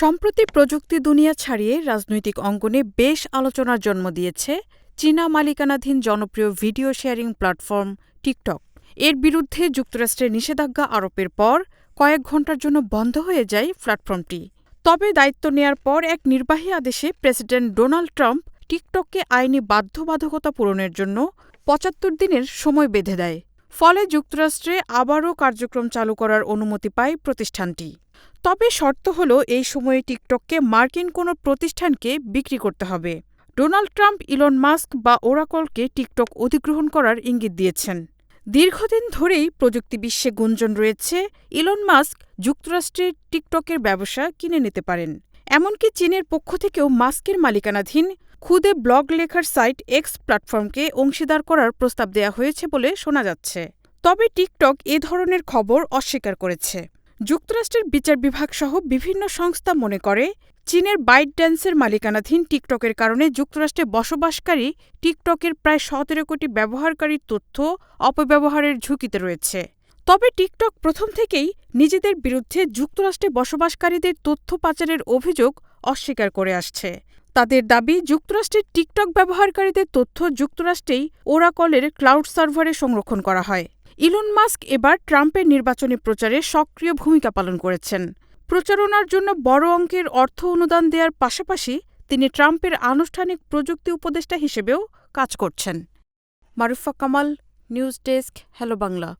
সম্প্রতি প্রযুক্তি দুনিয়া ছাড়িয়ে রাজনৈতিক অঙ্গনে বেশ আলোচনার জন্ম দিয়েছে চীনা মালিকানাধীন জনপ্রিয় ভিডিও শেয়ারিং প্ল্যাটফর্ম টিকটক। এর বিরুদ্ধে যুক্তরাষ্ট্রের নিষেধাজ্ঞা আরোপের পর কয়েক ঘণ্টার জন্য বন্ধ হয়ে যায় প্ল্যাটফর্মটি। তবে দায়িত্ব নেয়ার পর এক নির্বাহী আদেশে প্রেসিডেন্ট ডোনাল্ড ট্রাম্প টিকটককে আইনি বাধ্যবাধকতা পূরণের জন্য পঁচাত্তর দিনের সময় বেঁধে দেয়। ফলে যুক্তরাষ্ট্রে আবারও কার্যক্রম চালু করার অনুমতি পায় প্রতিষ্ঠানটি। তবে শর্ত হল, এই সময়ে টিকটককে মার্কিন কোনো প্রতিষ্ঠানকে বিক্রি করতে হবে। ডোনাল্ড ট্রাম্প, ইলন মাস্ক বা ওরাকলকে টিকটক অধিগ্রহণ করার ইঙ্গিত দিয়েছেন। দীর্ঘদিন ধরেই প্রযুক্তি বিশ্বে গুঞ্জন রয়েছে, ইলন মাস্ক যুক্তরাষ্ট্রের টিকটকের ব্যবসা কিনে নিতে পারেন। এমনকি চীনের পক্ষ থেকেও মাস্কের মালিকানাধীন খুদে ব্লগ লেখার সাইট এক্স প্ল্যাটফর্মকে অংশীদার করার প্রস্তাব দেওয়া হয়েছে বলে শোনা যাচ্ছে। তবে টিকটক এ ধরনের খবর অস্বীকার করেছে। যুক্তরাষ্ট্রের বিচার বিভাগ সহ বিভিন্ন সংস্থা মনে করে, চীনের বাইট ড্যান্সের মালিকানাধীন টিকটকের কারণে যুক্তরাষ্ট্রে বসবাসকারী টিকটকের প্রায় সতেরো কোটি ব্যবহারকারীর তথ্য অপব্যবহারের ঝুঁকিতে রয়েছে। তবে টিকটক প্রথম থেকেই নিজেদের বিরুদ্ধে যুক্তরাষ্ট্রে বসবাসকারীদের তথ্য পাচারের অভিযোগ অস্বীকার করে আসছে। তাদের দাবি যুক্তরাষ্ট্রের টিকটক ব্যবহারকারীদের তথ্য যুক্তরাষ্ট্রেই ওরাকলের ক্লাউড সার্ভারে সংরক্ষণ করা হয়। ইলন মাস্ক এবার ট্রাম্পের নির্বাচনী প্রচারে সক্রিয় ভূমিকা পালন করেছেন। প্রচারণার জন্য বড় অঙ্কের অর্থ অনুদান দেওয়ার পাশাপাশি তিনি ট্রাম্পের আনুষ্ঠানিক প্রযুক্তি উপদেষ্টা হিসেবেও কাজ করছেন। Marufa Kamal, news desk, hello Bangla.